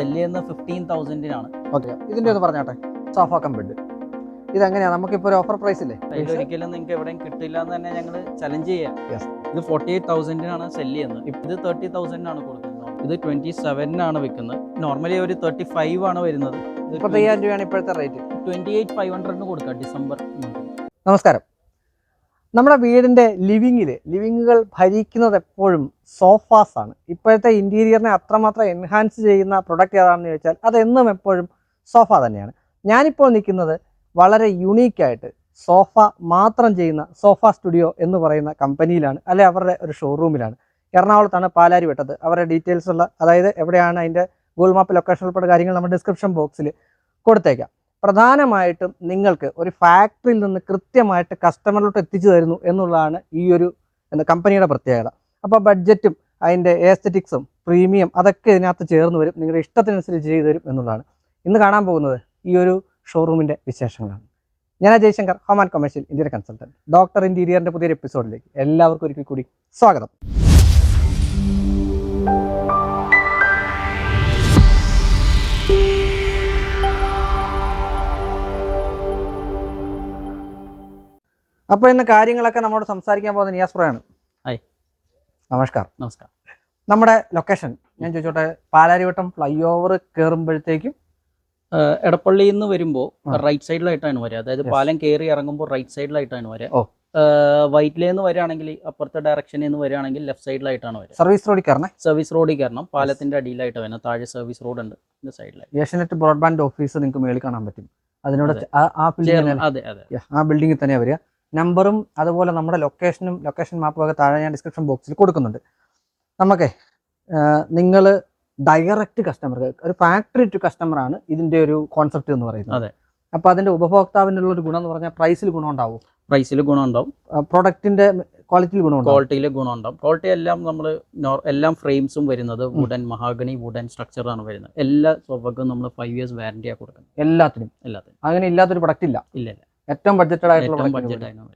Cell ചെയ്യുന്ന fifteen തൗസൻഡിനാണ് okay. ഇതിന്റെ ഒന്ന് പറഞ്ഞാട്ടെ? സോഫ ബെഡ് ഇത് എങ്ങനെയാ നമുക്കിപ്പോ ഒരു ഓഫർ പ്രൈസ് ഇല്ലേ? അതിലൊരിക്കലും നിങ്ങൾക്ക് എവിടെയും കിട്ടില്ല എന്ന് തന്നെ ഞങ്ങൾ ചലഞ്ച് ചെയ്യാം. ഇത് ഫോർട്ടി എയ്റ്റ് തൗസൻഡിനാണ് സെല്ല് ചെയ്യുന്നത്. ഇപ്പൊ ഇത് തേർട്ടി തൗസൻഡിനാണ് കൊടുക്കുന്നത്. ഇത് ട്വന്റി സെവനിനാണ് വിൽക്കുന്നത്. നോർമലി ഒരു തേർട്ടി ഫൈവ് ആണ് വരുന്നത്. മുപ്പത്തയ്യായിരം രൂപയാണ് ഇപ്പോഴത്തെ റേറ്റ് ട്വന്റി എയ്റ്റ് ഫൈവ് ഹൺഡ്രഡിന് കൊടുക്കാം ഡിസംബർ. നമസ്കാരം. നമ്മുടെ വീടിന്റെ ലിവിങ്ങിൽ ലിവിങ്ങുകൾ ഭരിക്കുന്നത് എപ്പോഴും സോഫാസ് ആണ്. ഇപ്പോഴത്തെ ഇന്റീരിയറിനെ അത്രമാത്രം എൻഹാൻസ് ചെയ്യുന്ന പ്രൊഡക്റ്റ് ഏതാണെന്ന് ചോദിച്ചാൽ അതെന്നും എപ്പോഴും സോഫ തന്നെയാണ്. ഞാനിപ്പോൾ നിൽക്കുന്നത് വളരെ യുണീക്കായിട്ട് സോഫ മാത്രം ചെയ്യുന്ന സോഫ സ്റ്റുഡിയോ എന്ന് പറയുന്ന കമ്പനിയിലാണ് അല്ലെ അവരുടെ ഒരു ഷോറൂമിലാണ്. എറണാകുളത്താണ് പാലാരി വെട്ടത്. അവരുടെ ഡീറ്റെയിൽസ് ഉള്ള അതായത് എവിടെയാണ് അതിന്റെ ഗൂഗിൾ മാപ്പ് ലൊക്കേഷൻ ഉൾപ്പെടെ കാര്യങ്ങൾ നമ്മുടെ ഡിസ്ക്രിപ്ഷൻ ബോക്സിൽ കൊടുത്തേക്കാം. പ്രധാനമായിട്ടും നിങ്ങൾക്ക് ഒരു ഫാക്ടറിയിൽ നിന്ന് കൃത്യമായിട്ട് കസ്റ്റമറിലോട്ട് എത്തിച്ചു തരുന്നു എന്നുള്ളതാണ് ഈ ഒരു കമ്പനിയുടെ പ്രത്യേകത. അപ്പോൾ ബഡ്ജറ്റും അതിന്റെ ഏസ്തറ്റിക്സും പ്രീമിയം അതൊക്കെ ഇതിനകത്ത് ചേർന്ന് വരും. നിങ്ങളുടെ ഇഷ്ടത്തിനനുസരിച്ച് ചെയ്തു തരും എന്നുള്ളതാണ്. ഇന്ന് കാണാൻ പോകുന്നത് ഈ ഒരു ഷോറൂമിന്റെ വിശേഷങ്ങളാണ്. ഞാൻ ജയശങ്കർ ഹോം ആൻഡ് കൊമേഴ്ഷ്യൽ ഇന്ത്യയുടെ കൺസൾട്ടന്റ് ഡോക്ടർ ഇന്റീരിയറിന്റെ പുതിയൊരു എപ്പിസോഡിലേക്ക് എല്ലാവർക്കും ഒരിക്കൽ കൂടി സ്വാഗതം. അപ്പോൾ ഇന്ന് കാര്യങ്ങളൊക്കെ നമ്മോട് സംസാരിക്കാൻ പോകുന്ന നിയാസ് പ്രയാണ് ഹായ്. നമസ്കാരം. നമസ്കാരം. നമ്മുടെ ലൊക്കേഷൻ ഞാൻ ചോദിച്ചോട്ടെ പാലാരിവട്ടം ഫ്ലൈ ഓവർ കയറുമ്പോഴത്തേക്കും എടപ്പള്ളിയിൽ നിന്ന് വരുമ്പോൾ റൈറ്റ് സൈഡിലായിട്ടാണ് വരിക. അതായത് പാലം കയറി ഇറങ്ങുമ്പോൾ റൈറ്റ് സൈഡിലായിട്ടാണ് വരിക. ഓ. വൈറ്റിലേ നിന്ന് വരികയാണെങ്കിൽ അപ്പുറത്തെ ഡയറക്ഷനിൽ നിന്ന് വരികയാണെങ്കിൽ ലെഫ്റ്റ് സൈഡിലായിട്ടാണ് വരിക. സർവീസ് റോഡിൽ കയറണം? സർവീസ് റോഡിൽ കയറണം. പാലത്തിന്റെ അടിയിലായിട്ട് വരുന്നത് താഴെ സർവീസ് റോഡ് ഉണ്ട് ഇതിന്റെ സൈഡിലായി ഏഷ്യനെറ്റ് ബ്രോഡ്ബാൻഡ് ഓഫീസ് നിങ്ങൾക്ക് മേളിൽ കാണാൻ പറ്റും. അതിനോട് ആ- ബിൽഡിംഗ് അതെ അതെ. ആ ബിൽഡിങ്ങിൽ തന്നെയാണ് വരിക. നമ്പറും അതുപോലെ നമ്മുടെ ലൊക്കേഷനും ലൊക്കേഷൻ മാപ്പും ഒക്കെ താഴെ ഞാൻ ഡിസ്ക്രിപ്ഷൻ ബോക്സിൽ കൊടുക്കുന്നുണ്ട്. നമുക്കേ നിങ്ങൾ ഡയറക്റ്റ് കസ്റ്റമർക്ക് ഒരു ഫാക്ടറി ടു കസ്റ്റമർ ആണ് ഇതിന്റെ ഒരു കോൺസെപ്റ്റ് എന്ന് പറയുന്നത്. അതെ. അപ്പൊ അതിന്റെ ഉപഭോക്താവിനുള്ള ഒരു ഗുണം എന്ന് പറഞ്ഞാൽ പ്രൈസിൽ ഗുണം ഉണ്ടാവും. പ്രൈസിൽ ഗുണം ഉണ്ടാവും. പ്രൊഡക്റ്റിന്റെ ക്വാളിറ്റിയിൽ ഗുണം ക്വാളിറ്റിയിൽ ഗുണം ഉണ്ടാവും. ക്വാളിറ്റി എല്ലാം നമ്മൾ എല്ലാം ഫ്രെയിംസും വരുന്നത് വുഡൻ മഹാഗണി വുഡൻ സ്ട്രക്ചറാണ് വരുന്നത്. എല്ലാ സോഫക്കും നമ്മൾ ഫൈവ് ഇയേഴ്സ് വാറന്റിയാണ് കൊടുക്കുന്നത്. എല്ലാത്തിനും. എല്ലാത്തിനും. അങ്ങനെ ഇല്ലാത്തൊരു പ്രൊഡക്റ്റ് ഇല്ല. ഇല്ല ഇല്ല. ഏറ്റവും ബഡ്ജറ്റഡ് ആയിട്ടുള്ള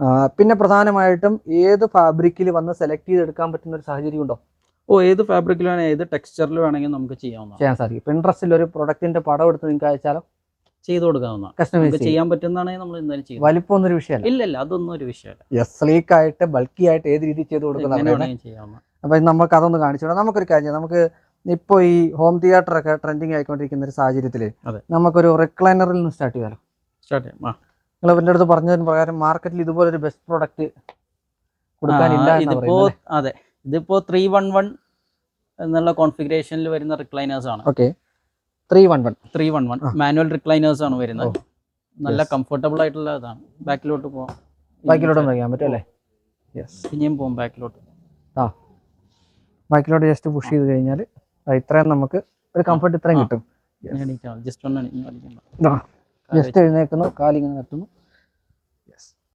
ആ, പിന്നെ പ്രധാനമായിട്ടും ഏത് ഫാബ്രിക്കിൽ വന്ന് സെലക്ട് ചെയ്തെടുക്കാൻ പറ്റുന്ന ഒരു സാഹചര്യം ഉണ്ടോ? ഓ ഏത് ഫാബ്രിക്കിൽ വേണമെങ്കിൽ ഏത് ടെക്സ്ചറിൽ വേണമെങ്കിലും നമുക്ക് ചെയ്യാവുന്ന ചെയ്യാൻ സാധിക്കും. പിൻട്രസ്റ്റിൽ ഒരു പ്രൊഡക്റ്റിന്റെ പടം എടുത്ത് നിങ്ങൾക്ക് അയച്ചാലോ? ചെയ്തു കൊടുക്കാവുന്ന കസ്റ്റമൈസ് ചെയ്യാൻ പറ്റുന്നതാണെങ്കിൽ നമ്മൾ എന്തായാലും ചെയ്യും വലിപ്പം ഒരു വിഷയമല്ല. ഇല്ല ഇല്ല അതൊന്നും ഒരു വിഷയമല്ല. യെസ് സ്ലീക്ക് ആയിട്ട് ബൾക്കി ആയിട്ട് ഏത് രീതിയിൽ ചെയ്ത് കൊടുക്കുന്ന ചെയ്യാവുന്ന അപ്പൊ നമുക്ക് അതൊന്ന് കാണിച്ചു. നമുക്കൊരു കാര്യം. നമുക്ക് ഇപ്പോൾ ഈ ഹോം തിയേറ്റർ ഒക്കെ ട്രെൻഡിങ് ആയിക്കൊണ്ടിരിക്കുന്ന ഒരു സാഹചര്യത്തിൽ നമുക്കൊരു റിക്ലൈനറിൽ നിന്ന് സ്റ്റാർട്ട് ചെയ്യാലോ? സ്റ്റാർട്ട് ചെയ്യാം. ആ. നിങ്ങൾ എന്റെ അടുത്ത് പറഞ്ഞതിന് പ്രകാരം മാർക്കറ്റിൽ ഇതുപോലെ ഒരു ബെസ്റ്റ് പ്രോഡക്റ്റ് കൊടുക്കാനില്ല ഇതിപ്പോ അതെ. ഇതിപ്പോ ത്രീ വൺ വൺ എന്നുള്ള കോൺഫിഗറേഷനിൽ വരുന്ന റിക്ലൈനേഴ്സ് ആണ്. Okay three one one three one one manual recliners ആണ് വരുന്നത്. നല്ല കംഫർട്ടബിൾ ആയിട്ടുള്ള ഇതാണ്. ബാക്കിലോട്ട് പോവാം. ബാക്കിലോട്ട് വയ്ക്കാൻ പറ്റും അല്ലേ? യെസ് പിന്നെയും പോവാം ബാക്കിലോട്ട് ആ. ബാക്കിലോട്ട് ജസ്റ്റ് പുഷ് ചെയ്ത് കഴിഞ്ഞാൽ ഇത്രയും നമുക്ക് ഒരു കംഫർട്ട് ഇത്രയും. കിട്ടും. ജസ്റ്റ് ഒന്ന്. ജസ്റ്റ് എഴുന്നേക്കുന്നു കാലിങ്ങനെ നിർത്തുന്നു.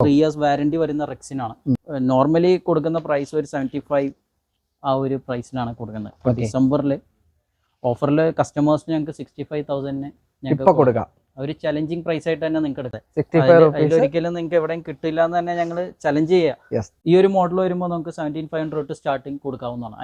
ത്രീ ഇയേഴ്സ് വാരണ്ടി വരുന്ന റെക്സിനാണ്. നോർമലി കൊടുക്കുന്ന പ്രൈസ് ഒരു സെവന്റി ഫൈവ് ആ ഒരു പ്രൈസിനാണ് കൊടുക്കുന്നത്. ഡിസംബറിൽ ഓഫറിൽ കസ്റ്റമേഴ്സിന് ഞങ്ങൾക്ക് സിക്സ്റ്റി ഫൈവ് തൗസൻഡിന് ഞങ്ങൾക്ക് കൊടുക്കാം. ഒരു ചലഞ്ചിങ് പ്രൈസ് ആയിട്ട് തന്നെ നിങ്ങൾക്ക് എടുത്തത് ഒരിക്കലും അതിലൊരിക്കലും നിങ്ങൾക്ക് എവിടെയും കിട്ടില്ല എന്ന് തന്നെ ഞങ്ങൾ ചലഞ്ച് ചെയ്യാം. ഈ ഒരു മോഡൽ വരുമ്പോൾ നമുക്ക് സെവന്റീൻ ഫൈവ് ഹൺഡ്രഡ് തൊട്ട് സ്റ്റാർട്ടിങ് കൊടുക്കാവുന്നതാണ്.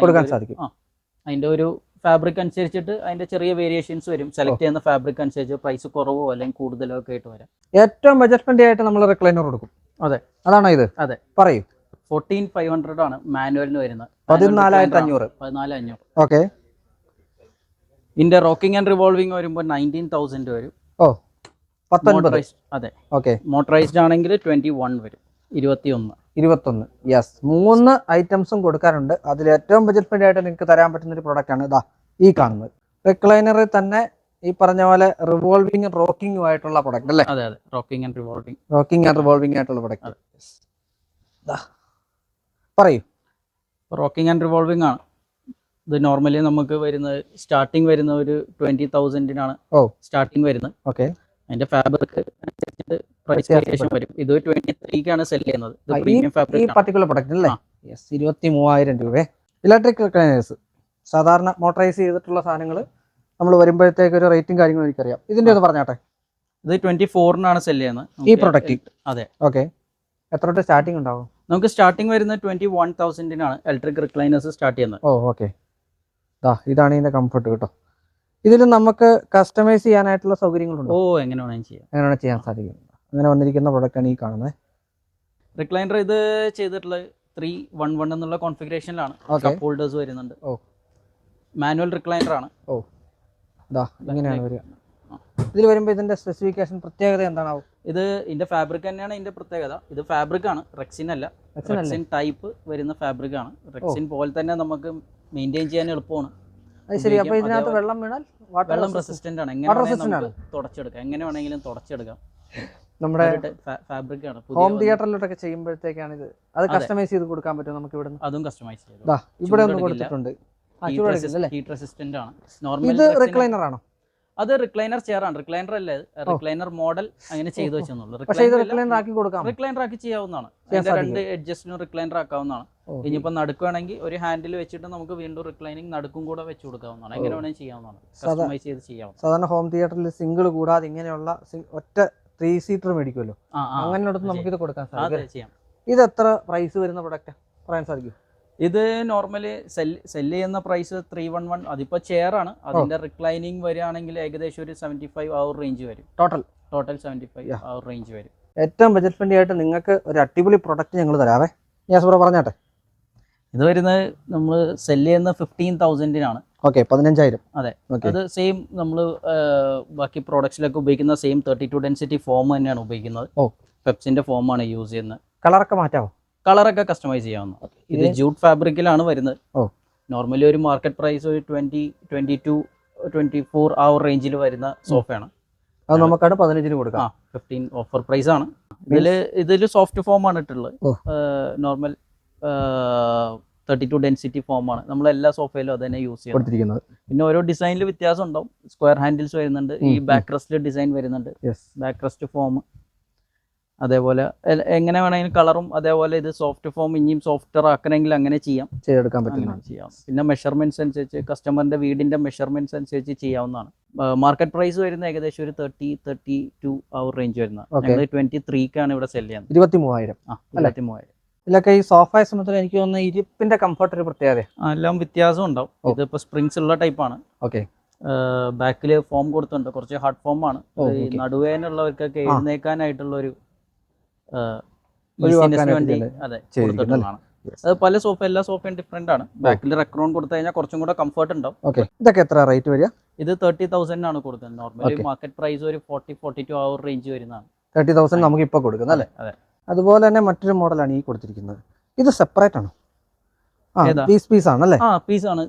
അതിന്റെ ഒരു- ഫാബ്രിക് അനുസരിച്ചിട്ട് അതിന്റെ ചെറിയ വേരിയേഷൻസ് വരും. സെലക്ട് ചെയ്യുന്ന ഫാബ്രിക് അനുസരിച്ച് പ്രൈസ് കുറവോ അല്ലെങ്കിൽ കൂടുതലോ ഒക്കെ ആയിട്ട് വരാം. ഏറ്റവും ബജറ്റ് ആയിട്ട് നമ്മൾ റിക്ലൈനർ കൊടുക്കും. അതെ. അതാണ് ഇത്? അതെ. പറയൂ. ഫോർട്ടീൻ ഫൈവ് ഹൺഡ്രഡ് ആണ് മാനുവലിന് വരുന്നത്. പതിനാലായിരത്തി അഞ്ഞൂറ്. പതിനാല് അഞ്ഞൂറ്. ഓക്കെ. ഇതിന്റെ റോക്കിംഗ് ആൻഡ് റിവോൾവിംഗ് വരുമ്പോൾ നയന്റീൻ തൗസൻഡ് വരും. ഓ പത്തൊൻപത്. അതെ. ഓക്കെ. മോട്ടറൈസ്ഡ് ആണെങ്കിൽ ട്വന്റി വൺ വരും. ഇരുപത്തി ഒന്ന് ഇരുപത്തൊന്ന്. യെസ് മൂന്ന് ഐറ്റംസും കൊടുക്കാറുണ്ട് അതിൽ ഏറ്റവും ബജറ്റ് ഫ്രണ്ട്ലി ആയിട്ട് നിങ്ങൾക്ക് തരാൻ പറ്റുന്ന ഒരു പ്രോഡക്റ്റ് ആണ് ഇതാ ഈ കാണുന്നത്. റിക്ലൈനറിൽ തന്നെ ഈ പറഞ്ഞ പോലെ റിവോൾവിംഗ് റോക്കിംഗും ആയിട്ടുള്ള പ്രൊഡക്റ്റ് അല്ലേ? അതെ അതെ. Rocking and revolving rocking and revolving ആയിട്ടുള്ള പ്രൊഡക്റ്റ്. പറയൂ. റോക്കിംഗ് ആൻഡ് റിവോൾവിംഗ് ആണ്. ഇത് നോർമലി നമുക്ക് വരുന്നത് സ്റ്റാർട്ടിങ് വരുന്ന ഒരു ട്വന്റി തൗസൻഡിനാണ് ഓ. സ്റ്റാർട്ടിങ് വരുന്നത്. ഓക്കെ അതിന്റെ ഫാബ്രിക് അനുസരിച്ചിട്ട് പ്രൈസ് വേരിയേഷൻ വരും. ഇത് ട്വന്റി ത്രീക്കാണ് സെൽ ചെയ്യുന്നത് ഈ- പർട്ടിക്കുലർ പ്രൊഡക്റ്റ് അല്ലേ ആ. യെസ് ഇരുപത്തി മൂവായിരം രൂപ. ഇലക്ട്രിക് ക്ലീനേഴ്സ് സാധാരണ മോട്ടറൈസ് ചെയ്തിട്ടുള്ള സാധനങ്ങൾ നമ്മൾ വരുമ്പോഴത്തേക്ക് ഒരു റേറ്റും കാര്യങ്ങളും എനിക്കറിയാം. ഇതിന്റെ ഒന്ന് പറഞ്ഞാട്ടെ? ഇത് ട്വന്റി ഫോറിനാണ് സെൽ ചെയ്യുന്നത്. ഈ പ്രൊഡക്റ്റ് അതെ. ഓക്കെ എത്ര തൊട്ട് സ്റ്റാർട്ടിംഗ് ഉണ്ടാവും? നമുക്ക് സ്റ്റാർട്ടിംഗ് വരുന്നത് ട്വന്റി വൺ തൗസൻഡിനാണ് ഇലക്ട്രിക് റിക്ലൈനേഴ്സ് സ്റ്റാർട്ട് ചെയ്യുന്നത്. ഓ ഓക്കെ ദാ ഇതാണ് ഇതിന്റെ കംഫർട്ട് കേട്ടോ. ഇതിൽ നമുക്ക് കസ്റ്റമൈസ് ചെയ്യാനായിട്ടുള്ള സൗകര്യങ്ങളുണ്ട്? ഓ എങ്ങനെ വേണമെങ്കിലും ചെയ്യാം. അങ്ങനെയാണ് ചെയ്യാൻ സാധിക്കും. അങ്ങനെ വന്നിരിക്കുന്ന പ്രൊഡക്റ്റാണ് ഈ കാണുന്നത് റിക്ലൈനർ ഇത് ചെയ്തിട്ടുള്ളത് ത്രീ വൺ വൺ എന്നുള്ള കോൺഫിഗറേഷനിലാണ് കപ്പ് ഹോൾഡേഴ്സ് വരുന്നുണ്ട്. ഓ. മാനുവൽ റിക്ലൈനർ ആണ്. ഓ ഇതാ ഇങ്ങനെയാണ് വരിക. ഇതിൽ വരുമ്പോൾ ഇതിന്റെ സ്പെസിഫിക്കേഷൻ പ്രത്യേകത എന്താണാവും? ഇത് ഇതിന്റെ ഫാബ്രിക് തന്നെയാണ് ഇതിന്റെ പ്രത്യേകത. ഇത് ഫാബ്രിക് ആണ് റെക്സിൻ അല്ല. റെക്സിൻ ടൈപ്പ് വരുന്ന ഫാബ്രിക് ആണ്. റെക്സിൻ പോലെ തന്നെ നമുക്ക് മെയിന്റെയിൻ ചെയ്യാൻ എളുപ്പമാണ്. ശരി അപ്പോൾ ഇതിനകത്ത് വെള്ളം വീണാൽ വെള്ളം റെസിസ്റ്റന്റ് ആണ്. എങ്ങനെ തുടച്ചെടുക്കാം. എങ്ങനെ വേണമെങ്കിലും തുടച്ചെടുക്കാം. നമ്മുടെ ഫാബ്രിക് ആണ് ഹോം തിയേറ്ററിലോട്ടൊക്കെ ചെയ്യുമ്പോഴത്തേക്കാണ് ഇത്. അത് കസ്റ്റമൈസ് ചെയ്ത് കൊടുക്കാൻ പറ്റും നമുക്ക് ഇവിടെ അതും കസ്റ്റമൈസ് ചെയ്തു ഇവിടെ ഒന്ന് കൊടുത്തിട്ടുണ്ട്. ഹീറ്റ് റെസിസ്റ്റന്റ് ആണ്. നോർമൽ ഇത് റിക്ലൈനർ ആണോ? അത് റിക്ലൈനർ ചെയർ ആണ്. റിക്ലൈനർ അല്ലേ? റിക്ലൈനർ മോഡൽ അങ്ങനെ ചെയ്തു വെച്ചെന്നുള്ളൂ. റിക്ലൈനർ ആക്കി കൊടുക്കാം. റിക്ലൈനർ ആക്കി ചെയ്യാവുന്നതാണ്. രണ്ട് അഡ്ജസ്റ്റിനും റിക്ലൈനർ ആക്കാവുന്നതാണ്. ഇനിയിപ്പോ നടക്കുകയാണെങ്കിൽ ഒരു ഹാൻഡിൽ വെച്ചിട്ട് നമുക്ക് വീണ്ടും റിക്ലൈനിങ് നടക്കും കൂടെ വെച്ച് കൊടുക്കാവുന്നതാണ്. എങ്ങനെ വേണമെങ്കിൽ ചെയ്യാവുന്നതാണ്. കസ്റ്റമൈസ് ചെയ്ത് ചെയ്യാവുന്ന സാധാരണ ഹോം തിയേറ്ററിൽ സിംഗിൾ കൂടാതെ ഇങ്ങനെയുള്ള ഒറ്റ ത്രീ സീറ്റർ മേടിക്കുമല്ലോ? അങ്ങനെയുള്ള ആ അങ്ങനെ അടുത്ത് നമുക്ക് ഇത് കൊടുക്കാൻ സാധിക്കും ഇത് എത്ര പ്രൈസ് വരുന്ന പ്രൊഡക്റ്റ് പറയാൻ സാധിക്കും ഇത് നോർമലി സെൽ സെൽ ചെയ്യുന്ന പ്രൈസ് ത്രീ വൺ വൺ അതിപ്പോ ചെയർ ആണ്. അതിന്റെ റിക്ലൈനിങ് വരികയാണെങ്കിൽ ഏകദേശം ഒരു സെവന്റി ഫൈവ് അവർ റേഞ്ച് വരും. ടോട്ടൽ ടോട്ടൽ സെവന്റി ഫൈവ് അവർ റേഞ്ച് വരും. ഏറ്റവും ബജറ്റ് ഫ്രണ്ട്ലി ആയിട്ട് നിങ്ങൾക്ക് ഒരു അടിപൊളി പ്രൊഡക്റ്റ് ഞങ്ങൾ തരാവേ. ഞാൻ പറഞ്ഞാട്ടെ? ഇത് വരുന്നത് നമ്മൾ സെൽ ചെയ്യുന്ന ഫിഫ്റ്റീൻ തൗസൻഡിനാണ് ഓക്കെ പതിനഞ്ചായിരം. അതെ. അത് സെയിം നമ്മൾ ബാക്കി പ്രോഡക്ട്സിലൊക്കെ ഉപയോഗിക്കുന്ന same thirty two density foam തന്നെയാണ് ഉപയോഗിക്കുന്നത്. ഓ. പെപ്സിന്റെ ഫോമാണ് യൂസ് ചെയ്യുന്നത്. കളറൊക്കെ മാറ്റാമോ കളറൊക്കെ കസ്റ്റമൈസ് ചെയ്യാവുന്ന. ഇത് ജൂട്ട് ഫാബ്രിക്കിലാണ് വരുന്നത്. ഓ. നോർമലി ഒരു മാർക്കറ്റ് പ്രൈസ് ഒരു twenty twenty two twenty four ആ ഒരു റേഞ്ചിൽ വരുന്ന സോഫയാണ് അത് നമുക്കാണ് പതിനഞ്ചിന് കൊടുക്കാം. ഫിഫ്റ്റീൻ ഓഫർ പ്രൈസ് ആണ്. ഇതിൽ ഇതിൽ സോഫ്റ്റ് ഫോം ആണ് ഇട്ടുള്ളത്. Normal thirty two density foam ആണ്. നമ്മൾ എല്ലാ സോഫയിലും അത് തന്നെ യൂസ് ചെയ്യുന്നത്. കൊടുത്തിരിക്കുന്നത്. പിന്നെ ഓരോ ഡിസൈനിൽ വ്യത്യാസം ഉണ്ടാവും. സ്ക്വയർ ഹാൻഡിൽസ് വരുന്നുണ്ട്. ഈ. ബാക്ക് റെസ്റ്റ് ഡിസൈൻ വരുന്നുണ്ട്. ബാക്ക് റെസ്റ്റ് ഫോം അതേപോലെ എങ്ങനെ വേണമെങ്കിലും കളറും അതേപോലെ ഇത് സോഫ്റ്റ് ഫോം ഇനിയും സോഫ്റ്റ്വെയർ ആക്കണമെങ്കിൽ അങ്ങനെ ചെയ്യാം. ചെയ്തെടുക്കാൻ പറ്റും ചെയ്യാം. പിന്നെ മെഷർമെന്റ്സ് അനുസരിച്ച് കസ്റ്റമറിന്റെ വീടിന്റെ മെഷർമെന്റ്സ് അനുസരിച്ച് ചെയ്യാവുന്നതാണ്. മാർക്കറ്റ് പ്രൈസ് വരുന്ന ഏകദേശം ഒരു തേർട്ടി തേർട്ടി ടു ആ റേഞ്ച്. ഞങ്ങൾ ട്വന്റി ത്രീക്കാണ് ഇവിടെ സെൽ ചെയ്യുന്നത്. ഇരുപത്തി മൂവായിരം ആ ഇരുപത്തി മൂവായിരം ഇതിലൊക്കെ ഈ സോഫയെ സംബന്ധിച്ച് എനിക്ക് തോന്നുന്ന ഇരിപ്പിന്റെ കംഫർട്ട് ഒരു പ്രത്യേകത എല്ലാം വ്യത്യാസം ഉണ്ടാവും. ഇതിപ്പോ സ്പ്രിങ്സ് ഉള്ള ടൈപ്പാണ് ഓക്കെ. ബാക്കിൽ ഫോം കൊടുത്തിട്ടുണ്ട്. കുറച്ച് ഹാർഡ് ഫോം ആണ്. നടുവേനുള്ളവർക്കൊക്കെ എഴുന്നേക്കാനായിട്ടുള്ള ഒരു വേണ്ടി അതെ കൊടുത്തിട്ടുള്ളതാണ്. അത് പല സോഫ എല്ലാ സോഫയും ഡിഫറെന്റ് ആണ്. ബാക്കിൽ റെക്രോൺ കൊടുത്തു കഴിഞ്ഞാൽ കുറച്ചും കൂടെ കംഫർട്ട് ഉണ്ടാവും. ഇതൊക്കെ എത്ര റേറ്റ് വരിക? ഇത് തേർട്ടി തൗസൻഡ് ആണ് കൊടുക്കുന്നത്. നോർമലി മാർക്കറ്റ് പ്രൈസ് ഒരു ഫോർട്ടി ഫോർട്ടി ടു അവർ റേഞ്ച് വരുന്നതാണ്. തേർട്ടി തൗസൻഡ് നമുക്ക് ഇപ്പൊ കൊടുക്കുന്നത് അല്ലേ? അതെ. അതുപോലെ തന്നെ മറ്റൊരു മോഡലാണ് ഈ കൊടുത്തിരിക്കുന്നത്. ഇത് സെപ്പറേറ്റ് ആണ്? പീസ് പീസ് ആണ് അല്ലേ? ആ പീസ് ആണ്.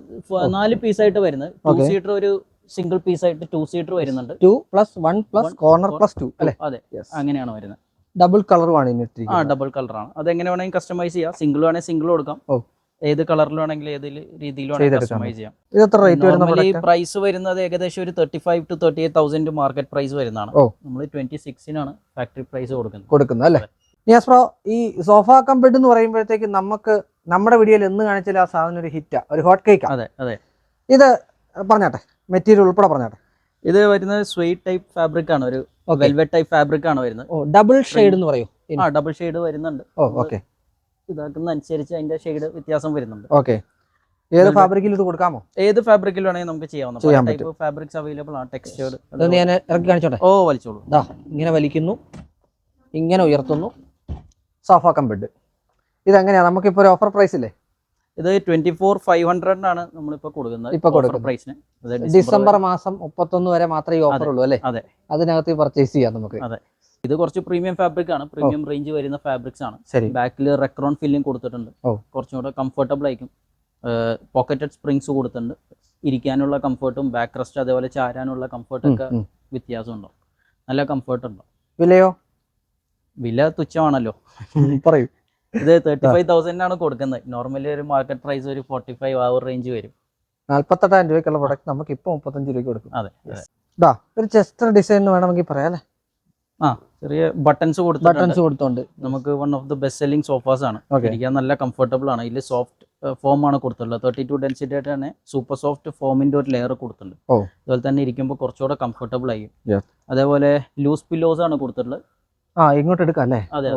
നാല് പീസ് ആയിട്ട് വരുന്നത്. ടു സീറ്റർ ഒരു സിംഗിൾ പീസ് ആയിട്ട് ടു സീറ്റർ വരുന്നുണ്ട്. Two plus one plus corner plus two അല്ലേ? അതെ. അങ്ങനെയാണ് വരുന്നത്. ഡബിൾ കളറുമാണ് ഇനി ആ ഡബിൾ കളറാണ് അത് എങ്ങനെ വേണമെങ്കിൽ കസ്റ്റമൈസ് ചെയ്യാം. സിംഗിൾ വേണമെങ്കിൽ സിംഗിൾ കൊടുക്കാം. ഏത് കളറിൽ വേണമെങ്കിൽ ഏത് രീതിയിൽ കസ്റ്റമൈസ് ചെയ്യാം. നോർമലി പ്രൈസ് വരുന്നത് ഏകദേശം ഒരു thirty five to thirty eight thousand market price വരുന്നതാണ് നമ്മൾ ട്വന്റി സിക്സിനാണ് ഫാക്ടറി പ്രൈസ് കൊടുക്കുന്നത്. കൊടുക്കുന്നത് അല്ലേ? നിയാസ് ബ്രോ ഈ സോഫ കം ബെഡ് എന്ന് പറയുമ്പോഴത്തേക്ക് നമുക്ക് നമ്മുടെ വീഡിയോയിൽ എന്ന് കാണിച്ചാൽ ആ സാധനം ഒരു ഹിറ്റാ ഒരു ഹോട്ട് കേക്ക്. അതെ അതെ. ഇത് പറഞ്ഞാട്ടെ മെറ്റീരിയൽ ഉൾപ്പെടെ പറഞ്ഞാട്ടെ. ഇത് വരുന്നത് സ്വീറ്റ് ടൈപ്പ് ഫാബ്രിക് ആണ് ഒരു വെൽവെറ്റ് ടൈപ്പ് ഫാബ്രിക് ആണ് വരുന്നത്. ഓ ഡബിൾ ഷെയ്ഡ് എന്ന് പറയൂ. ആ ഡബിൾ ഷെയ്ഡ് വരുന്നുണ്ട്. ഓ ഓക്കെ ഇതാക്കുന്ന അനുസരിച്ച് അതിന്റെ ഷെയ്ഡ് വ്യത്യാസം വരുന്നുണ്ട്. ഓക്കെ ഏത്. ഫാബ്രിക്കിൽ ഇത് കൊടുക്കാമോ? ഏത് ഫാബ്രിക്കിൽ വേണമെങ്കിൽ നമുക്ക് ചെയ്യാവുന്ന ടൈപ്പ് ഫാബ്രിക്സ് അവൈലബിൾ ആണ്? ടെക്സ്റ്റേർഡ് ഞാൻ ഇറക്കി കാണിച്ചോട്ടെ? ഓ വലിച്ചോളൂ. ഇങ്ങനെ വലിക്കുന്നു. ഇങ്ങനെ ഉയർത്തുന്നു. സോഫ കം ബെഡ് ഇതെങ്ങനെയാ? നമുക്കിപ്പോൾ ഒരു ഓഫർ പ്രൈസ് ഇല്ലേ? ഇത് ട്വന്റി ഫോർ ഫൈവ് ഹൺഡ്രഡ് ആണ് നമ്മളിപ്പോ കൊടുക്കുന്നത്. ഇപ്പൊ. പ്രൈസിന് ഡിസംബർ മാസം മുപ്പത്തൊന്ന് വരെ മാത്രമേ ഈ ഓഫർ ഉള്ളൂ അല്ലേ? അതെ. അതിനകത്ത് പർച്ചേസ് ചെയ്യാം നമുക്ക്. അതെ. ഇത് കുറച്ച് പ്രീമിയം ഫാബ്രിക് ആണ്. പ്രീമിയം റേഞ്ച് വരുന്ന ഫാബ്രിക്സ് ആണ്. ശരി. ബാക്കിൽ റെക്രോൺ ഫില്ലിംഗ് കൊടുത്തിട്ടുണ്ട്. കുറച്ചും കൂടെ കംഫർട്ടബിൾ ആയിരിക്കും. പോക്കറ്റഡ് സ്പ്രിങ്സ് കൊടുത്തിട്ടുണ്ട്. ഇരിക്കാനുള്ള കംഫർട്ടും ബാക്ക് റെസ്റ്റ് അതേപോലെ ചാരാനുള്ള കംഫർട്ടൊക്കെ ഉം, വ്യത്യാസം ഉണ്ടാവും നല്ല കംഫർട്ട് ഉണ്ടോ. വിലയോ? വില തുച്ഛമാണല്ലോ. പറയൂ. ഇത് തേർട്ടി ഫൈവ് തൗസൻഡ് ആണ് കൊടുക്കുന്നത്. നോർമലി ഒരു മാർക്കറ്റ് പ്രൈസ് ഒരു ഫോർട്ടി ഫൈവ് ആ ഒരു റേഞ്ച് വരും. നാല്പത്തെട്ടായിരം രൂപയ്ക്കുള്ള പ്രൊഡക്റ്റ് നമുക്ക് ഇപ്പോൾ മുപ്പത്തഞ്ച് രൂപയ്ക്ക് കൊടുക്കും. അതെ ഡാ ഒരു ചെസ്റ്റർ ഡിസൈൻ എന്ന് വേണമെങ്കിൽ പറയാം ആ ചെറിയ ബട്ടൺസ് കൊടുത്തിട്ടുണ്ട്. ബട്ടൺസ് കൊടുത്തോണ്ട്. നമുക്ക് one of the best selling sofas ആണ്. ഇരിക്കാൻ നല്ല കംഫർട്ടബിൾ ആണ്. ഇതിൽ സോഫ്റ്റ് ഫോം ആണ് കൊടുത്തിട്ടുള്ളത്. തേർട്ടി ടു ഡെൻസിറ്റി ആയിട്ട് തന്നെ സൂപ്പർ സോഫ്റ്റ് ഫോമിന്റെ ഒരു ലെയർ കൊടുത്തിട്ടുണ്ട്. അതുപോലെ തന്നെ ഇരിക്കുമ്പോൾ കുറച്ചുകൂടെ കംഫർട്ടബിൾ ആയിരിക്കും അതേപോലെ ലൂസ് പില്ലോസ് ആണ് കൊടുത്തിട്ടുള്ളത്. ആ ഇങ്ങോട്ട് എടുക്കാം അല്ലേ? അതെ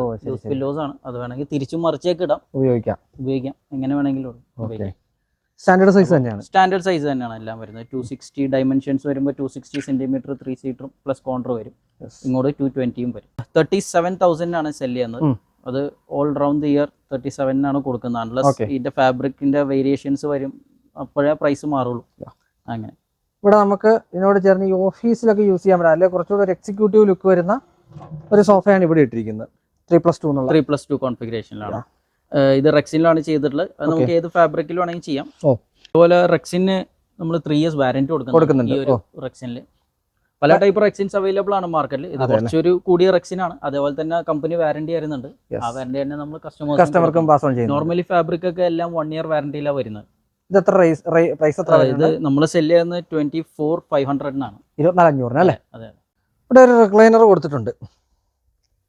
പില്ലോസ് ആണ്. അത് വേണമെങ്കിൽ തിരിച്ചും മറിച്ചേക്ക് ഇടാം. ഉപയോഗിക്കാം. ഉപയോഗിക്കാം. എങ്ങനെ വേണമെങ്കിലും സ്റ്റാൻഡേർഡ് സൈസ് തന്നെയാണ്. സ്റ്റാൻഡേർഡ് സൈസ് തന്നെയാണ് എല്ലാം വരുന്നത്. ടു സിക്സ്റ്റി ഡൈമെൻഷൻസ് വരുമ്പോൾ ടു സിക്സ്റ്റി സെന്റിമീറ്റർ ത്രീ സീറ്ററും പ്ലസ് കോണ്ടർ വരും. ഇങ്ങോട്ട് ടു ട്വന്റിയും വരും. തേർട്ടി സെവൻ തൗസൻഡിനാണ് സെൽ ചെയ്യുന്നത്. അത് all round the year thirty സെവനാണ് കൊടുക്കുന്നത് അൺലസ് ഇതിന്റെ ഫാബ്രിക്കിന്റെ വേരിയേഷൻസ് വരും. അപ്പോഴേ പ്രൈസ് മാറുള്ളൂ. അങ്ങനെ. ഇവിടെ നമുക്ക് ഇതിനോട് ചേർന്ന് ഈ ഓഫീസിലൊക്കെ യൂസ് ചെയ്യാൻ പറ്റും. അല്ലെങ്കിൽ കുറച്ചുകൂടി ഒരു എക്സിക്യൂട്ടീവ് ലുക്ക് വരുന്ന ഒരു സോഫയാണ് ഇവിടെ ഇട്ടിരിക്കുന്നത്. ത്രീ പ്ലസ് ടു എന്നുള്ള. ത്രീ പ്ലസ് ടു കോൺഫിഗറേഷനിലാണ് ഇത് റെക്സിനിലാണ് ചെയ്തിട്ടുള്ളത്. അത് നമുക്ക് ഏത് ഫാബ്രിക്കിൽ വേണമെങ്കിൽ ചെയ്യാം. അതുപോലെ റെക്സിന് നമ്മൾ ത്രീ ഇയേഴ്സ് വാറന്റി കൊടുക്കുന്നുണ്ട്. ഈ ഒരു റെക്സിനിൽ പല ടൈപ്പ് റെക്സിൻസ് അവൈലബിൾ ആണ് മാർക്കറ്റിൽ ഇത് കുറച്ചൊരു കൂടിയ റെക്സിനാണ്. അതേപോലെ തന്നെ കമ്പനി വാറന്റി വരുന്നുണ്ട് ആ വാറന്റി തന്നെ നമ്മൾ കസ്റ്റമർക്കും കസ്റ്റമേഴ്സ് പാസ് ഓൺ ചെയ്യും നോർമലി ഫാബ്രിക് ഒക്കെ എല്ലാം വൺ ഇയർ വാറന്റിയിലാണ് വരുന്നത്. ഇത് എത്ര പ്രൈസ് എത്ര ഇത് നമ്മൾ സെൽ ചെയ്യുന്നത് ട്വന്റി ഫോർ ഫൈവ് ഹൺഡ്രഡിനാണ് ഇരുപത്തിനാല് അഞ്ഞൂറിന് അല്ലേ? അതെ. ഇവിടെ ഒരു റിക്ലൈനർ കൊടുത്തിട്ടുണ്ട്.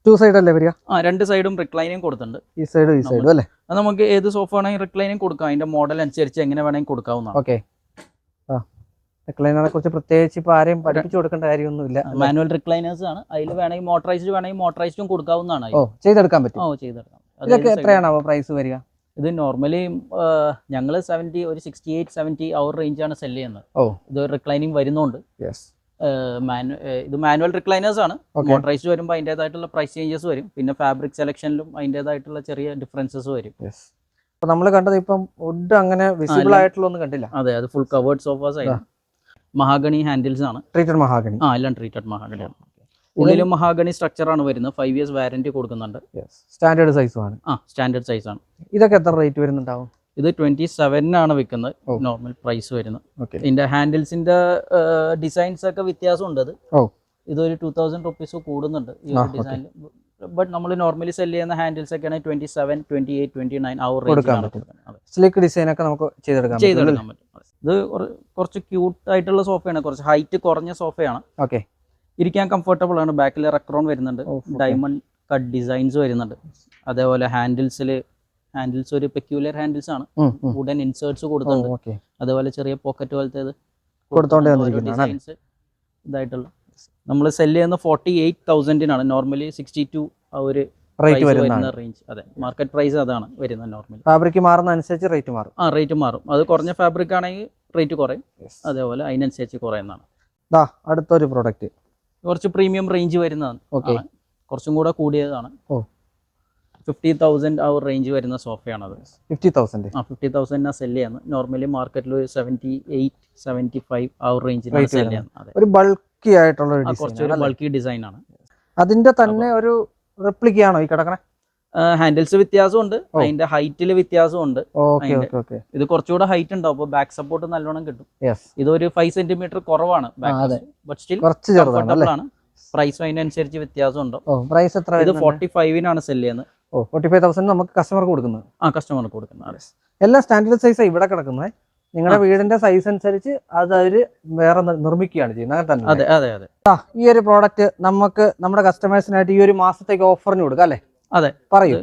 ടു സൈഡ് അല്ലേ വരിക? ആ രണ്ട് സൈഡും റിക്ലൈനിങ് കൊടുത്തിട്ടുണ്ട്. ഈ സൈഡും ഈ സൈഡും അല്ലേ? അത് നമുക്ക് ഏത് സോഫ വേണമെങ്കിൽ റിക്ലൈനിങ് കൊടുക്കാം. അതിന്റെ മോഡൽ അനുസരിച്ച് എങ്ങനെ വേണമെങ്കിൽ കൊടുക്കാവുന്നതാണ്. ഓക്കെ ആ റിക്ലൈനറെ കുറിച്ച് പ്രത്യേകിച്ച് ഇപ്പൊ ആരെയും പഠിപ്പിച്ചു കൊടുക്കേണ്ട കാര്യമൊന്നുമില്ല. മാനുവൽ റിക്ലൈനേഴ്സ് ആണ്. അതിൽ വേണമെങ്കിൽ മോട്ടറൈസ്ഡ് വേണമെങ്കിൽ മോട്ടറൈസ്ഡും കൊടുക്കാവുന്നതാണ് ഓ. ചെയ്തെടുക്കാൻ പറ്റും. ഓ ചെയ്തെടുക്കാം. ഇതൊക്കെ എത്രയാണാവോ പ്രൈസ് വരിക? ഇത് നോർമലി ഞങ്ങൾ സെവന്റി ഒരു സിക്സ്റ്റി എയ്റ്റ് സെവന്റി അവർ റേഞ്ചാണ് സെൽ ചെയ്യുന്നത്. ഓ. ഇത് റിക്ലൈനിങ് വരുന്നുണ്ട്. യെസ് മാനു ഇത് മാനുവൽ റിക്ലൈനേഴ്സ് ആണ്. മോട്ടറൈസ്ഡ് വരുമ്പോൾ അതിന്റെതായിട്ടുള്ള പ്രൈസ് ചേഞ്ചസ് വരും. പിന്നെ ഫാബ്രിക് സെലക്ഷനിലും അതിന്റെതായിട്ടുള്ള ചെറിയ ഡിഫറൻസസ് വരും. അപ്പൊ നമ്മൾ കണ്ടത് ഇപ്പം വുഡ് അങ്ങനെ വിസിബിൾ ആയിട്ടുള്ള ഒന്നും കണ്ടില്ല. അതെ അത് ഫുൾ കവേർഡ് സോഫാസ് ആയിരുന്നു. മഹാഗണി ഹാൻഡിൽസ് ആണ്. Treated mahogany. ആ എല്ലാം ട്രീറ്റഡ് മഹാഗണിയാണ് ഉള്ളിലും മഹാഗണി സ്ട്രക്ചർ ആണ് വരുന്നത്. ഫൈവ് ഇയേഴ്സ് വാറന്റി കൊടുക്കുന്നുണ്ട്. സ്റ്റാൻഡേർഡ് സൈസും ആണ്. ആ സ്റ്റാൻഡേർഡ് സൈസ് ആണ്. ഇതൊക്കെ എത്ര റേറ്റ് വരുന്നുണ്ടാവും? ഇത് ട്വന്റി സെവനാണ് വിൽക്കുന്നത് നോർമൽ പ്രൈസ് വരുന്നത്. ഇതിന്റെ ഹാൻഡിൽസിന്റെ ഡിസൈൻസ് ഒക്കെ വ്യത്യാസം ഉണ്ട് അത്. ഇതൊരു ടൂ തൗസൻഡ് റുപ്പീസ് കൂടുന്നുണ്ട് ഈ ഡിസൈനിൽ ബട്ട് നമ്മൾ നോർമലി സെൽ ചെയ്യുന്ന ഹാൻഡിൽസ് ഒക്കെ ആണെങ്കിൽ twenty seven twenty eight twenty nine ആ. സ്ലിക്ക് ഡിസൈൻ ഒക്കെ നമുക്ക് ചെയ്തെടുക്കാൻ പറ്റും ഇത് കുറച്ച് ക്യൂട്ട് ആയിട്ടുള്ള സോഫയാണ് കുറച്ച് ഹൈറ്റ് കുറഞ്ഞ സോഫയാണ് ഓക്കെ ഇരിക്കാൻ കംഫർട്ടബിൾ ആണ്. ബാക്കിൽ റെക്രോൺ വരുന്നുണ്ട്. ഡയമണ്ട് കട്ട് ഡിസൈൻസ് വരുന്നുണ്ട്. അതേപോലെ ഹാൻഡിൽസിൽ ഹാൻഡിൽസ് ഒരു പെക്യുലർ ഹാൻഡിൽസ് ആണ്. വുഡൻ ഇൻസേർട്സ് കൊടുത്തിട്ടുണ്ട്. അതുപോലെ ചെറിയ പോക്കറ്റ് പോലത്തെ ഓരോ ഇതായിട്ടുള്ള. നമ്മൾ സെൽ ചെയ്യുന്ന ഫോർട്ടി എയ്റ്റ് തൗസൻഡിനാണ് നോർമലി സിക്സ്റ്റി ടു ആ ഒരു റേറ്റ് വരുന്ന റേഞ്ച് അതെ മാർക്കറ്റ് പ്രൈസ് അതാണ് വരുന്നത് നോർമലി ഫാബ്രിക് മാറുന്ന അനുസരിച്ച് റേറ്റ് മാറും. ആ റേറ്റ് മാറും. അത് കുറഞ്ഞ ഫാബ്രിക് ആണെങ്കിൽ റേറ്റ് കുറയും. അതേപോലെ അതിനനുസരിച്ച് കുറയുന്നതാണ്. അടുത്തൊരു പ്രോഡക്റ്റ് കുറച്ച് പ്രീമിയം റേഞ്ച് വരുന്നതാണ്. കുറച്ചും കൂടെ കൂടിയതാണ്. ഓ. ഫിഫ്റ്റി തൗസൻഡ് ആ ഒരു റേഞ്ച് വരുന്ന സോഫയാണത് ഫിഫ്റ്റി തൗസൻഡ് ആ ഫിഫ്റ്റി തൗസൻഡിനാ സെൽ ചെയ്യുന്നത്. നോർമലി മാർക്കറ്റിൽ ഒരു സെവന്റി എയ്റ്റ് സെവന്റി ഫൈവ് ആ ഒരു റേഞ്ചിൽ സെൽ ചെയ്യുന്നത്. ഒരു ബൾക്കി ആയിട്ടുള്ള കുറച്ചൊരു ബൾക്കി ഡിസൈൻ ആണ്. അതിന്റെ തന്നെ ഒരു റെപ്ലിക്കാണോ ഈ കിടക്കണേ? ഹാൻഡിൽസ് വ്യത്യാസമുണ്ട്. ഉണ്ട് അതിന്റെ ഹൈറ്റിൽ വ്യത്യാസമുണ്ട്. ഇത് കുറച്ചുകൂടെ ഹൈറ്റ് ഉണ്ടാവും. അപ്പോൾ ബാക്ക് സപ്പോർട്ട് നല്ലോണം കിട്ടും. ഇതൊരു ഫൈവ് സെന്റിമീറ്റർ കുറവാണ്. ബട്ട് സ്റ്റിൽ കുറച്ച് ചെറുതാണ് അല്ലേ? പ്രൈസ് അതിനനുസരിച്ച് വ്യത്യാസം ഉണ്ടോ ഓ പ്രൈസ് എത്ര ഇത്? ഫോർട്ടി ഫൈവിനാണ് സെൽ ചെയ്യുന്നത്. ഓ ഫോർട്ടി ഫൈവ് തൗസൻഡ് നമുക്ക് കസ്റ്റമർക്ക് കൊടുക്കുന്നത്. ആ കസ്റ്റമർക്ക് കൊടുക്കുന്നത്. എല്ലാം സ്റ്റാൻഡേർഡ് സൈസ് ഇവിടെ കിടക്കുന്നത്. നിങ്ങളുടെ വീടിന്റെ സൈസ് അനുസരിച്ച് അത് അവർ വേറെ നിർമ്മിക്കുകയാണ് ചെയ്യുന്നത്. അങ്ങനെ തന്നെ അതെ അതെ അതെ. ഈ ഒരു പ്രോഡക്റ്റ് നമുക്ക് നമ്മുടെ കസ്റ്റമേഴ്സിനായിട്ട് ഈ ഒരു മാസത്തേക്ക് ഓഫറിന് കൊടുക്കാം അല്ലേ? അതെ. പറയൂ.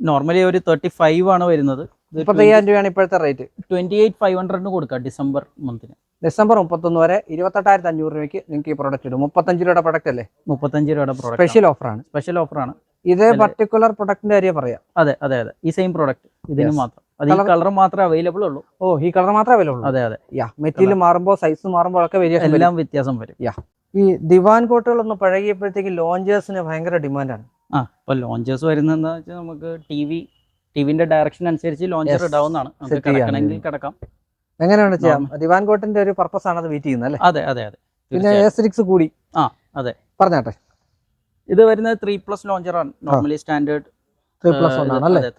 നോർമലി ഒരു തേർട്ടി ഫൈവ് ആണ് വരുന്നത്. മുപ്പത്തയ്യായിരം രൂപയാണ് ഇപ്പോഴത്തെ റേറ്റ് ട്വന്റി എയ്റ്റ് ഫൈവ് ഹൺഡ്രഡിന് കൊടുക്കാം ഡിസംബർ മന്തിന് ഡിസംബർ മുപ്പത്തൊന്ന് വരെ ഇരുപത്തെട്ടായിരത്തി അഞ്ഞൂറ് രൂപയ്ക്ക് നിങ്ങൾക്ക് ഈ പ്രോഡക്റ്റ് ഇടും. മുപ്പത്തഞ്ച് രൂപയുടെ പ്രോഡക്റ്റ് അല്ലേ? മുപ്പത്തഞ്ച് രൂപയുടെ പ്രോഡക്റ്റ് സ്പെഷ്യൽ ഓഫറാണ് സ്പെഷ്യൽ ഓഫറാണ് ഇതേ? പർട്ടിക്കുലർ പ്രൊഡക്റ്റിന്റെ കാര്യം പറയാം. അതെ അതെ അതെ. ഈ സെയിം പ്രോഡക്റ്റ് ഇതിന് മാത്രം. അത് ഈ കളർ മാത്രമേ അവൈലബിൾ ഉള്ളൂ. ഓ ഈ കളർ മാത്രമേ അവൈലബിൾ ഉള്ളൂ. അതെ അതെ. യാ മെറ്റീരിയൽ മാറുമ്പോൾ സൈസ് മാറുമ്പോൾ ഒക്കെ വേരിയേഷൻ എല്ലാം വ്യത്യാസം വരും. യാ ഈ ദിവാൻ കോട്ടുകളൊന്ന് പഴകിയപ്പോഴത്തേക്ക് ലോഞ്ചേഴ്സിന് ഭയങ്കര ഡിമാൻഡാണ് ആ ഇപ്പൊ ലോഞ്ചേഴ്സ് വരുന്നതെന്ന് വെച്ചാൽ നമുക്ക് ടി വി ടിവിന്റെ ഡയറക്ഷൻ അനുസരിച്ച് ലോഞ്ചർ. ഇടാവുന്നതാണ്. നമുക്ക് കിടക്കണമെങ്കിൽ കിടക്കാം. എങ്ങനെയാണ് ചെയ്യാം? ദിവാൻ കോട്ടിന്റെ ഒരു പർപ്പസ് ആണ് അത് വെയിറ്റ് ചെയ്യുന്നത് അല്ലേ? അതെ അതെ അതെ. പിന്നെ കൂടി. ആ, അതെ. പറഞ്ഞാട്ടെ. ഇത് വരുന്നത് ത്രീ പ്ലസ് ലോഞ്ചർ ആണ്. Normally standard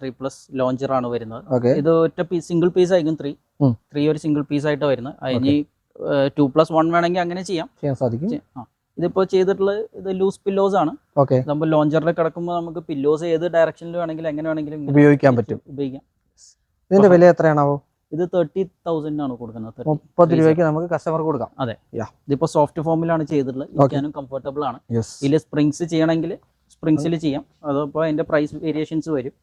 three plus lounger ആണ് വരുന്നത്. ഇത് ഒറ്റ പീസ് സിംഗിൾ പീസ് ആയിരിക്കും ത്രീ. ത്രീ ഒരു സിംഗിൾ പീസ് ആയിട്ട് വരുന്നത്. അതിന് ടു പ്ലസ് വൺ വേണമെങ്കിൽ അങ്ങനെ ചെയ്യാം. ചെയ്യാൻ സാധിക്കും. ഇതിപ്പോ ചെയ്തിട്ടുള്ളത് ഇത് ലൂസ് പില്ലോസ് ആണ്. ഓക്കെ. നമ്മൾ ലോഞ്ചറിൽ കിടക്കുമ്പോൾ നമുക്ക് പില്ലോസ് ഏത് ഡയറക്ഷനിൽ വേണമെങ്കിലും എങ്ങനെ വേണമെങ്കിലും ഉപയോഗിക്കാൻ പറ്റും. ഉപയോഗിക്കാം. ഇതിന്റെ വില എത്രയാണാവോ? ഇത് തേർട്ടി തൗസൻഡാണ് ആണ് കൊടുക്കുന്നത് 30. മുപ്പത് രൂപയ്ക്ക് നമുക്ക് കസ്റ്റമർ കൊടുക്കാം. അതെ. ഇതിപ്പോ സോഫ്റ്റ് ഫോമിലാണ് ചെയ്തിട്ടുള്ളത്. ഇരിക്കാനും കംഫർട്ടബിൾ ആണ്. ഇതിൽ സ്പ്രിങ്സ് ചെയ്യണമെങ്കിൽ സ്പ്രിങ്സിൽ ചെയ്യാം. അതപ്പോൾ അതിന്റെ പ്രൈസ് വേരിയേഷൻസ് വരും.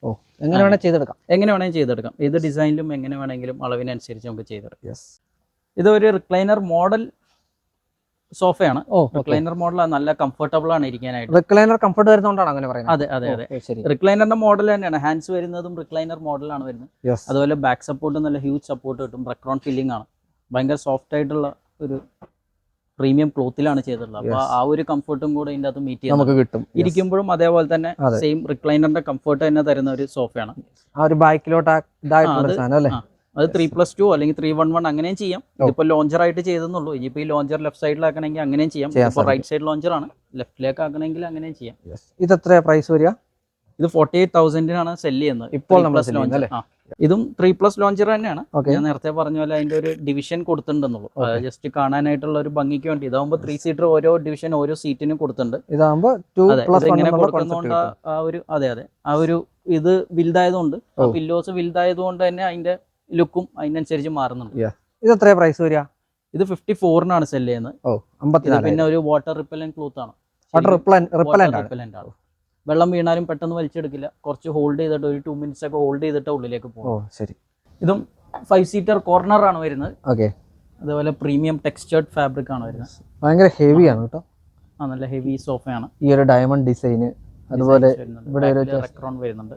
എങ്ങനെ വേണേൽ ചെയ്തെടുക്കാം. എങ്ങനെ വേണമെങ്കിലും ചെയ്തെടുക്കാം. ഏത് ഡിസൈനിലും എങ്ങനെ വേണമെങ്കിലും അളവിനനുസരിച്ച് നമുക്ക് ചെയ്തെടുക്കാം. യെസ് ഇത് ഒരു റിക്ലൈനർ മോഡൽ സോഫയാണ്. ഓ റിക്ലൈനർ മോഡൽ നല്ല കംഫർട്ടബിൾ ആണ് ഇരിക്കാനായിട്ട്. റിക്ലൈനർ കംഫർട്ട് വരുന്നതുകൊണ്ടാണ് അങ്ങനെ പറയുന്നത്. അതെ അതെ അതെ. ശരി. റിക്ലൈനറിന്റെ മോഡൽ തന്നെയാണ്. ഹാൻഡ്സ് വരുന്നതും റിക്ലൈനർ മോഡലാണ് വരുന്നത്. അതുപോലെ ബാക്ക് സപ്പോർട്ട് നല്ല ഹ്യൂജ് സപ്പോർട്ട് കിട്ടും. റെക്രോൺ ഫില്ലിംഗ് ആണ്. ഭയങ്കര സോഫ്റ്റ് ആയിട്ടുള്ള ഒരു പ്രീമിയം ക്ലോത്തിലാണ് ചെയ്തിട്ടുള്ളത്. അപ്പൊ ആ ഒരു കംഫർട്ടും കൂടെ ഇതിന്റെ അത് മീറ്റ് നമുക്ക് കിട്ടും. ഇരിക്കുമ്പോഴും അതേപോലെ തന്നെ സെയിം റിക്ലൈനറിന്റെ കംഫർട്ട് തന്നെ തരുന്ന ഒരു സോഫയാണ് ആ ഒരു ബാക്കിലോട്ട് ഇതായിട്ടുള്ള സാധനം അല്ലേ. അത് ത്രീ പ്ലസ് ടു അല്ലെങ്കിൽ ത്രീ വൺ വൺ അങ്ങനെയും ചെയ്യാം. ഇപ്പൊ ഇതിപ്പോ ലോഞ്ചർ ആയിട്ട് ചെയ്തെന്നുള്ളൂ ഇനിയിപ്പോ ഈ ലോഞ്ചർ ലെഫ്റ്റ് സൈഡിലാക്കണമെങ്കിൽ അങ്ങനെയും ചെയ്യാം. ഇപ്പോൾ റൈറ്റ് സൈഡ് ലോഞ്ചർ ആണ്. ലെഫ്റ്റിലേക്ക് ആക്കണമെങ്കിൽ അങ്ങനെയും ചെയ്യാം. ഇത് എത്ര പ്രൈസ് വരിക? ഇത് ഫോർട്ടി എയ്റ്റ് തൗസൻഡിനാണ് സെൽ ചെയ്യുന്നത്. ഇപ്പോൾ. ആ. ഇതും ത്രീ പ്ലസ് ലോഞ്ചർ തന്നെയാണ്. ഞാൻ നേരത്തെ പറഞ്ഞ പോലെ അതിന്റെ ഒരു ഡിവിഷൻ കൊടുത്തിട്ടുണ്ടെന്നുള്ളൂ. ജസ്റ്റ് കാണാനായിട്ടുള്ള ഒരു ഭംഗിക്ക് വേണ്ടി. ഇതാകുമ്പോൾ ത്രീ സീറ്റർ ഓരോ ഡിവിഷൻ ഓരോ സീറ്റിനും കൊടുത്തിട്ടുണ്ട്. ഇതാകുമ്പോ കൊടുക്കുന്നതുകൊണ്ട് ആ- ഒരു അതെ അതെ. ആ ഒരു ഇത് വലുതായതുകൊണ്ട്. പില്ലോസ് വലുതായതുകൊണ്ട് തന്നെ അതിന്റെ ലുക്കും അതിനനുസരിച്ച് മാറുന്നുണ്ട്. ഇത് എത്ര പ്രൈസ് വരിക? ഇത് ഫിഫ്റ്റി ഫോറിനാണ് സെൽ ചെയ്യുന്നത്. ഓ അമ്പത്തിനാല് പിന്നെ ഒരു വാട്ടർ റിപ്പലൻ ക്ലോത്ത് ആണ്. വാട്ടർ റിപ്പലന്റ് ആണ്. വെള്ളം വീണാലും പെട്ടെന്ന് വലിച്ചെടുക്കില്ല. കുറച്ച് ഹോൾഡ് ചെയ്തിട്ട് ഒരു ടു മിനിറ്റ്സ് ഒക്കെ ഹോൾഡ് ചെയ്തിട്ട് ഉള്ളിലേക്ക് പോകും ശരി. ഇതും ഫൈവ് സീറ്റർ കോർണർ ആണ് വരുന്നത്. ഓക്കെ അതുപോലെ പ്രീമിയം ടെക്സ്ചേർഡ് ഫാബ്രിക് ആണ് വരുന്നത്. ഭയങ്കര ഹെവി ആണ് കേട്ടോ. ആ നല്ല ഹെവി സോഫയാണ് ഈ ഒരു ഡയമണ്ട് ഡിസൈന് അതുപോലെ ഇവിടെ ഒരു വരുന്നുണ്ട്.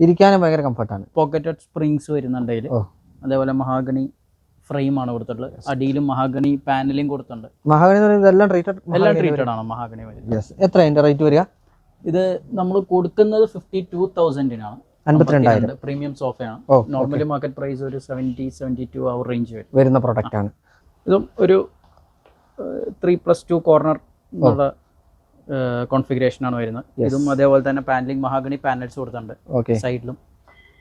ഇരിക്കാനും ഭയങ്കര കംഫർട്ടാണ് പോക്കറ്റഡ് സ്പ്രിങ്സ് വരുന്നുണ്ട് അതിൽ അതേപോലെ മഹാഗണി ഫ്രെയിം ആണ് കൊടുത്തിട്ടുള്ളത്. അടിയിലും മഹാഗണി പാനലും കൊടുത്തിട്ടുണ്ട്. മഹാഗണി ഇതെല്ലാം ട്രീറ്റഡ് എല്ലാം ട്രീറ്റഡ് ആണ് മഹാഗണി വരുന്നത്. എത്ര അതിന്റെ റേറ്റ് വരിക? ഇത് നമ്മൾ കൊടുക്കുന്നത് ഫിഫ്റ്റി ടു തൗസൻഡിനാണ് അൻപത്തിരണ്ടായിരം. പ്രീമിയം സോഫയാണ് നോർമലി മാർക്കറ്റ് പ്രൈസ് ഒരു സെവന്റി സെവന്റി ടു അവർ റേഞ്ച് വരും. വരുന്ന പ്രൊഡക്റ്റ് ആണ്. ഇതും ഒരു ത്രീ പ്ലസ് ടു കോർണർ എന്നുള്ള കോൺഫിഗറേഷൻ ആണ് വരുന്നത്. ഇതും അതേപോലെ തന്നെ പാനലിംഗ് മഹാഗണി പാനൽസ് കൊടുത്തിട്ടുണ്ട്. സൈഡിലും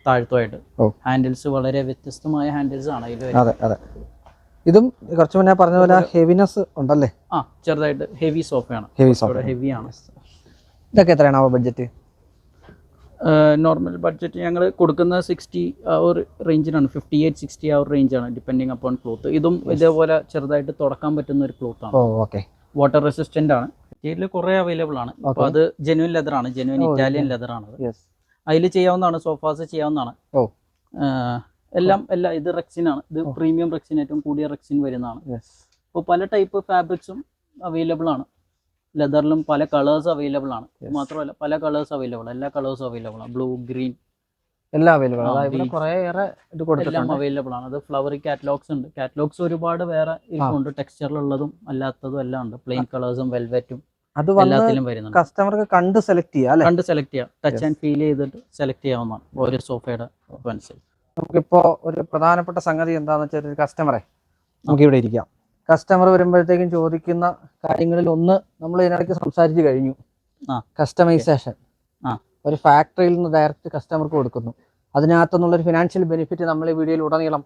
താഴ്ത്തുമായിട്ട്. ഹാൻഡിൽസ് വളരെ വ്യത്യസ്തമായ ഹാൻഡിൽസ് ആണ് ഇതിൽ അതെ അതെ. ഇതും കുറച്ച് മുന്നേ പറഞ്ഞ പോലെ ഹെവിനെസ് ഉണ്ടല്ലേ? ആ ചെറുതായിട്ട് ഹെവി സോഫയാണ് ഹെവി സോഫ ഹെവി ആണ്. ഇതൊക്കെ എത്രയാണ് ബഡ്ജറ്റ് നോർമൽ ബഡ്ജറ്റ് ഞങ്ങൾ കൊടുക്കുന്ന സിക്സ്റ്റി ആ ഒരു റേഞ്ചിനാണ് ഫിഫ്റ്റി എയ്റ്റ് സിക്സ്റ്റി ആ ഒരു റേഞ്ചാണ് ഡിപ്പെൻഡിങ് അപ്പോൺ ക്ലോത്ത് ഇതും ഇതേപോലെ ചെറുതായിട്ട് തുടക്കാൻ പറ്റുന്ന ഒരു ക്ലോത്താണ് ആണ്. ഓക്കെ വാട്ടർ റെസിസ്റ്റന്റ് ആണ്. ഇതിൽ കുറേ അവൈലബിൾ ആണ്. അപ്പോൾ അത് ജെനുവിൻ ലെതർ ആണ്. ജെനുവിൻ ഇറ്റാലിയൻ ലെതർ ആണ് അതിൽ ചെയ്യാവുന്നതാണ് സോഫാസ് ചെയ്യാവുന്നതാണ്. എല്ലാം എല്ലാം ഇത് റെക്സിൻ ആണ്. ഇത് പ്രീമിയം റെക്സിൻ ഏറ്റവും കൂടിയ റെക്സിൻ വരുന്നതാണ്. യെസ് ഇപ്പോൾ പല ടൈപ്പ് ഫാബ്രിക്സും അവൈലബിൾ ആണ്. ലെതറിലും പല കളേഴ്സ് അവൈലബിൾ ആണ്. മാത്രമല്ല പല കളേഴ്സ് അവൈലബിൾ എല്ലാ കളേഴ്സും അവൈലബിൾ ആണ്. ബ്ലൂ ഗ്രീൻ എല്ലാം അവൈലബിൾ എല്ലാം അവൈലബിൾ ആണ്. അത് ഫ്ലവറി കാറ്റലോഗ്സ് ഉണ്ട്. കാറ്റലോഗ്സ് ഒരുപാട് വേറെ ഇരിപ്പുണ്ട്. ടെക്സ്ചറിലുള്ളതും അല്ലാത്തതും എല്ലാം ഉണ്ട്. പ്ലെയിൻ കളേഴ്സും വെൽവെറ്റും അത് എല്ലാത്തിലും വരുന്നുണ്ട്. കസ്റ്റമർക്ക് കണ്ട് സെലക്ട് ചെയ്യാം കണ്ട് സെലക്ട് ചെയ്യാം. ടച്ച് ആൻഡ് ഫീൽ ചെയ്തിട്ട് സെലക്ട് ചെയ്യാവുന്നതാണ് ഓരോ സോഫയുടെ അനുസരിച്ച്. നമുക്കിപ്പോ ഒരു പ്രധാനപ്പെട്ട സംഗതി എന്താന്ന് വെച്ചാൽ ഒരു കസ്റ്റമറെ നമുക്ക് ഇവിടെ ഇരിക്കാം. കസ്റ്റമർ വരുമ്പോഴത്തേക്കും ചോദിക്കുന്ന കാര്യങ്ങളിൽ ഒന്ന് നമ്മൾ ഇതിനിടയ്ക്ക് സംസാരിച്ച് കഴിഞ്ഞു. കസ്റ്റമൈസേഷൻ ആ. ഒരു ഫാക്ടറിയിൽ നിന്ന് ഡയറക്റ്റ് കസ്റ്റമർക്ക് കൊടുക്കുന്നു. അതിനകത്തുനിന്നുള്ള ഒരു ഫിനാൻഷ്യൽ ബെനിഫിറ്റ് നമ്മൾ ഈ വീഡിയോയിൽ ഉടനീളം.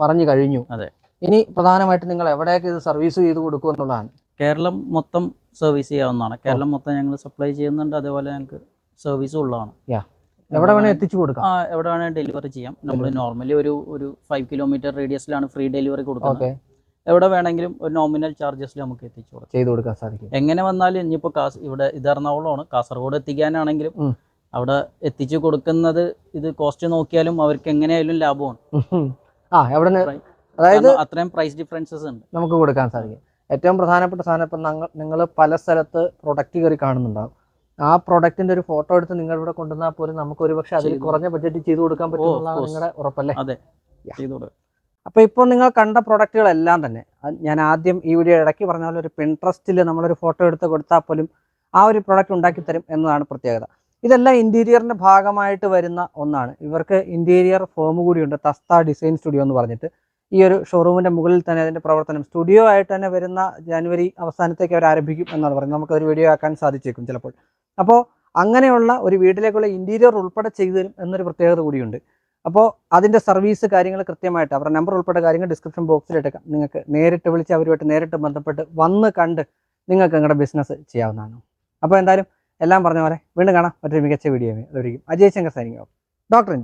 പറഞ്ഞു കഴിഞ്ഞു. അതെ. ഇനി പ്രധാനമായിട്ട് നിങ്ങൾ എവിടെയൊക്കെ ഇത് സർവീസ് ചെയ്ത് കൊടുക്കും എന്നുള്ളതാണ് കേരളം മൊത്തം സർവീസ് ചെയ്യാവുന്നതാണ്. കേരളം മൊത്തം ഞങ്ങൾ സപ്ലൈ ചെയ്യുന്നുണ്ട്. അതേപോലെ ഞങ്ങൾക്ക് സർവീസും ഉള്ളതാണ്. എവിടെ വേണേ എത്തിച്ചു കൊടുക്കാം. ആ എവിടെ വേണേ ഡെലിവറി ചെയ്യാം. നമ്മൾ നോർമലി ഒരു ഒരു ഫൈവ് കിലോമീറ്റർ റേഡിയസിലാണ് ഫ്രീ ഡെലിവറി കൊടുക്കുന്നത്. ഓക്കേ. എവിടെ വേണമെങ്കിലും ഒരു നോമിനൽ ചാർജസിൽ നമുക്ക് എത്തിച്ചു കൊടുക്കാം. ചെയ്തു കൊടുക്കാൻ സാധിക്കും. എങ്ങനെ വന്നാലും ഇനിയിപ്പോൾ കാസ് ഇവിടെ ഇത് എറണാകുളമാണ്. കാസർഗോഡ് എത്തിക്കാനാണെങ്കിലും. അവിടെ എത്തിച്ചു കൊടുക്കുന്നത് ഇത് കോസ്റ്റ് നോക്കിയാലും അവർക്ക് എങ്ങനെയായാലും ലാഭമാണ്. ആ എവിടെ അതായത് അത്രയും പ്രൈസ് ഡിഫറൻസസ് ഉണ്ട്. നമുക്ക് കൊടുക്കാൻ സാധിക്കും. ഏറ്റവും പ്രധാനപ്പെട്ട സാധനം ഇപ്പം നിങ്ങൾ പല സ്ഥലത്ത് പ്രൊഡക്റ്റ് കയറി കാണുന്നുണ്ടാവും. ആ പ്രൊഡക്റ്റിന്റെ ഒരു ഫോട്ടോ എടുത്ത് നിങ്ങൾ ഇവിടെ കൊണ്ടുവന്നാൽ പോലും നമുക്ക് ഒരു പക്ഷെ അതിൽ കുറഞ്ഞ ബഡ്ജറ്റ് ചെയ്തു കൊടുക്കാൻ പറ്റുമെന്നാണ് course. നിങ്ങളുടെ ഉറപ്പല്ലേ? അതെ അപ്പോൾ ഇപ്പോൾ നിങ്ങൾ കണ്ട പ്രൊഡക്റ്റുകളെല്ലാം തന്നെ ഞാൻ ആദ്യം ഈ വീഡിയോ ഇടയ്ക്ക് പറഞ്ഞ പോലെ ഒരു പിൻട്രസ്റ്റിൽ നമ്മളൊരു ഫോട്ടോ എടുത്ത് കൊടുത്താൽ പോലും ആ ഒരു പ്രൊഡക്റ്റ് ഉണ്ടാക്കി തരും എന്നതാണ് പ്രത്യേകത. ഇതെല്ലാം ഇന്റീരിയറിന്റെ ഭാഗമായിട്ട് വരുന്ന ഒന്നാണ്. ഇവർക്ക് ഇന്റീരിയർ ഫോം കൂടിയുണ്ട് തസ്ത ഡിസൈൻ സ്റ്റുഡിയോ എന്ന് പറഞ്ഞിട്ട്. ഈ ഒരു ഷോറൂമിന്റെ മുകളിൽ തന്നെ അതിന്റെ പ്രവർത്തനം സ്റ്റുഡിയോ ആയിട്ട് തന്നെ വരുന്ന ജനുവരി അവസാനത്തേക്ക് അവർ ആരംഭിക്കും എന്നാണ് പറയുന്നത്. നമുക്ക് ഒരു വീഡിയോ ആക്കാൻ സാധിച്ചേക്കും ചിലപ്പോൾ. അപ്പോൾ അങ്ങനെയുള്ള ഒരു വീട്ടിലേക്കുള്ള ഇന്റീരിയർ ഉൾപ്പെടെ ചെയ്തു തരും എന്നൊരു പ്രത്യേകത കൂടിയുണ്ട്. അപ്പോൾ അതിന്റെ സർവീസ് കാര്യങ്ങൾ കൃത്യമായിട്ട് അവരുടെ നമ്പർ ഉൾപ്പെടെ കാര്യങ്ങൾ ഡിസ്ക്രിപ്ഷൻ ബോക്സിൽ ബോക്സിലിട്ടേക്കാം നിങ്ങൾക്ക് നേരിട്ട് വിളിച്ച് അവരുമായിട്ട് നേരിട്ട് ബന്ധപ്പെട്ട് വന്ന് കണ്ട് നിങ്ങൾക്ക് നിങ്ങളുടെ ബിസിനസ് ചെയ്യാവുന്നതാണ്. അപ്പോൾ എന്തായാലും എല്ലാം പറഞ്ഞ പോലെ വീണ്ടും കാണാം. മറ്റൊരു മികച്ച വീഡിയോ അതായിരിക്കും Ajay Shankar signing doctor N